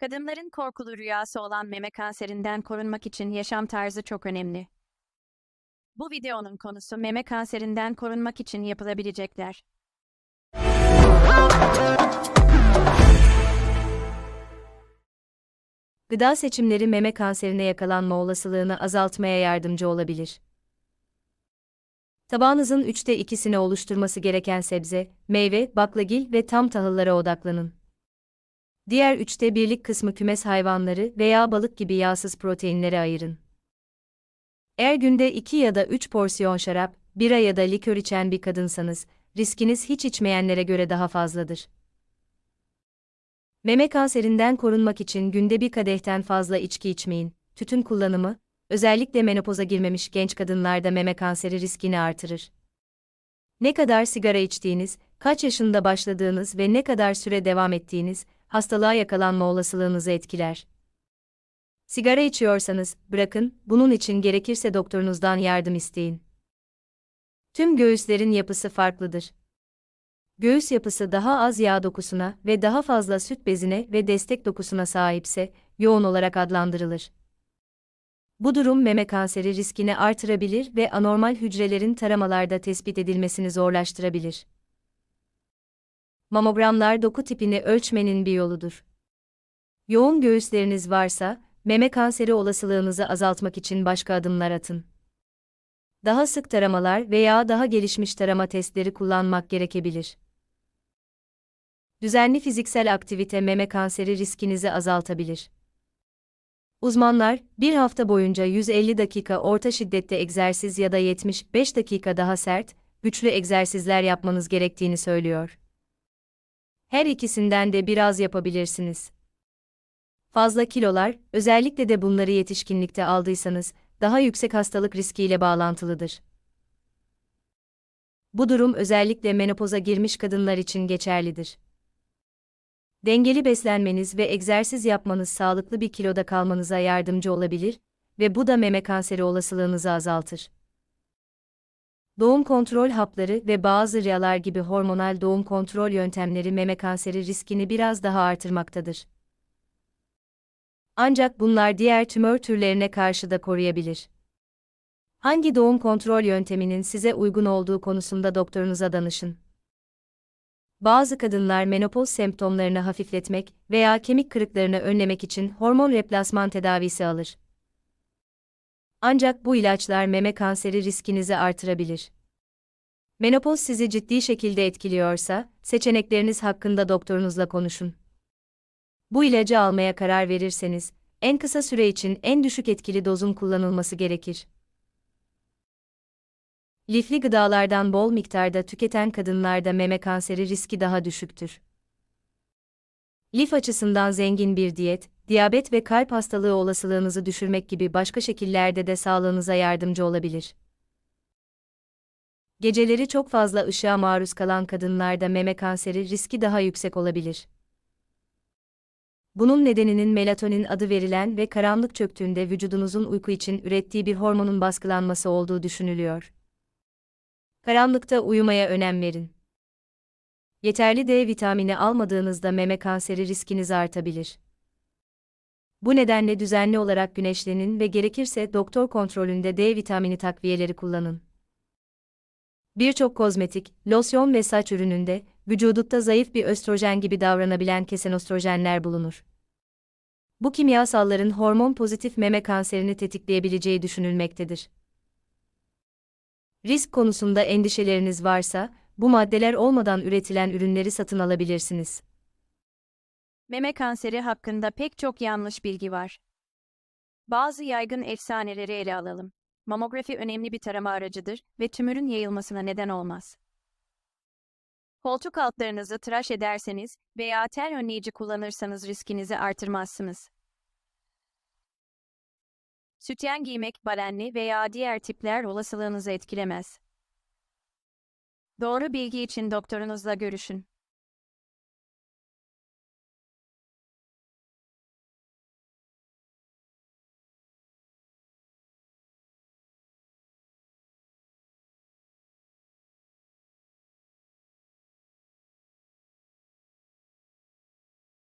Kadınların korkulu rüyası olan meme kanserinden korunmak için yaşam tarzı çok önemli. Bu videonun konusu meme kanserinden korunmak için yapılabilecekler. Gıda seçimleri meme kanserine yakalanma olasılığını azaltmaya yardımcı olabilir. Tabağınızın üçte ikisini oluşturması gereken sebze, meyve, baklagil ve tam tahıllara odaklanın. Diğer üçte birlik kısmı kümes hayvanları veya balık gibi yağsız proteinlere ayırın. Eğer günde 2 ya da 3 porsiyon şarap, bira ya da likör içen bir kadınsanız, riskiniz hiç içmeyenlere göre daha fazladır. Meme kanserinden korunmak için günde bir kadehten fazla içki içmeyin. Tütün kullanımı, özellikle menopoza girmemiş genç kadınlarda meme kanseri riskini artırır. Ne kadar sigara içtiğiniz, kaç yaşında başladığınız ve ne kadar süre devam ettiğiniz, hastalığa yakalanma olasılığınızı etkiler. Sigara içiyorsanız, bırakın, bunun için gerekirse doktorunuzdan yardım isteyin. Tüm göğüslerin yapısı farklıdır. Göğüs yapısı daha az yağ dokusuna ve daha fazla süt bezine ve destek dokusuna sahipse, yoğun olarak adlandırılır. Bu durum meme kanseri riskini artırabilir ve anormal hücrelerin taramalarda tespit edilmesini zorlaştırabilir. Mamogramlar doku tipini ölçmenin bir yoludur. Yoğun göğüsleriniz varsa, meme kanseri olasılığınızı azaltmak için başka adımlar atın. Daha sık taramalar veya daha gelişmiş tarama testleri kullanmak gerekebilir. Düzenli fiziksel aktivite meme kanseri riskinizi azaltabilir. Uzmanlar, bir hafta boyunca 150 dakika orta şiddette egzersiz ya da 75 dakika daha sert, güçlü egzersizler yapmanız gerektiğini söylüyor. Her ikisinden de biraz yapabilirsiniz. Fazla kilolar, özellikle de bunları yetişkinlikte aldıysanız, daha yüksek hastalık riskiyle bağlantılıdır. Bu durum özellikle menopoza girmiş kadınlar için geçerlidir. Dengeli beslenmeniz ve egzersiz yapmanız sağlıklı bir kiloda kalmanıza yardımcı olabilir ve bu da meme kanseri olasılığınızı azaltır. Doğum kontrol hapları ve bazı riyalar gibi hormonal doğum kontrol yöntemleri meme kanseri riskini biraz daha artırmaktadır. Ancak bunlar diğer tümör türlerine karşı da koruyabilir. Hangi doğum kontrol yönteminin size uygun olduğu konusunda doktorunuza danışın. Bazı kadınlar menopoz semptomlarını hafifletmek veya kemik kırıklarını önlemek için hormon replasman tedavisi alır. Ancak bu ilaçlar meme kanseri riskinizi artırabilir. Menopoz sizi ciddi şekilde etkiliyorsa, seçenekleriniz hakkında doktorunuzla konuşun. Bu ilacı almaya karar verirseniz, en kısa süre için en düşük etkili dozun kullanılması gerekir. Lifli gıdalardan bol miktarda tüketen kadınlarda meme kanseri riski daha düşüktür. Lif açısından zengin bir diyet, diyabet ve kalp hastalığı olasılığınızı düşürmek gibi başka şekillerde de sağlığınıza yardımcı olabilir. Geceleri çok fazla ışığa maruz kalan kadınlarda meme kanseri riski daha yüksek olabilir. Bunun nedeninin melatonin adı verilen ve karanlık çöktüğünde vücudunuzun uyku için ürettiği bir hormonun baskılanması olduğu düşünülüyor. Karanlıkta uyumaya önem verin. Yeterli D vitamini almadığınızda meme kanseri riskiniz artabilir. Bu nedenle düzenli olarak güneşlenin ve gerekirse doktor kontrolünde D vitamini takviyeleri kullanın. Birçok kozmetik, losyon ve saç ürününde vücudutta zayıf bir östrojen gibi davranabilen kesenostrojenler bulunur. Bu kimyasalların hormon pozitif meme kanserini tetikleyebileceği düşünülmektedir. Risk konusunda endişeleriniz varsa, bu maddeler olmadan üretilen ürünleri satın alabilirsiniz. Meme kanseri hakkında pek çok yanlış bilgi var. Bazı yaygın efsaneleri ele alalım. Mamografi önemli bir tarama aracıdır ve tümörün yayılmasına neden olmaz. Koltuk altlarınızı tıraş ederseniz veya ter önleyici kullanırsanız riskinizi artırmazsınız. Sütyen giymek balenli veya diğer tipler olasılığınızı etkilemez. Doğru bilgi için doktorunuzla görüşün.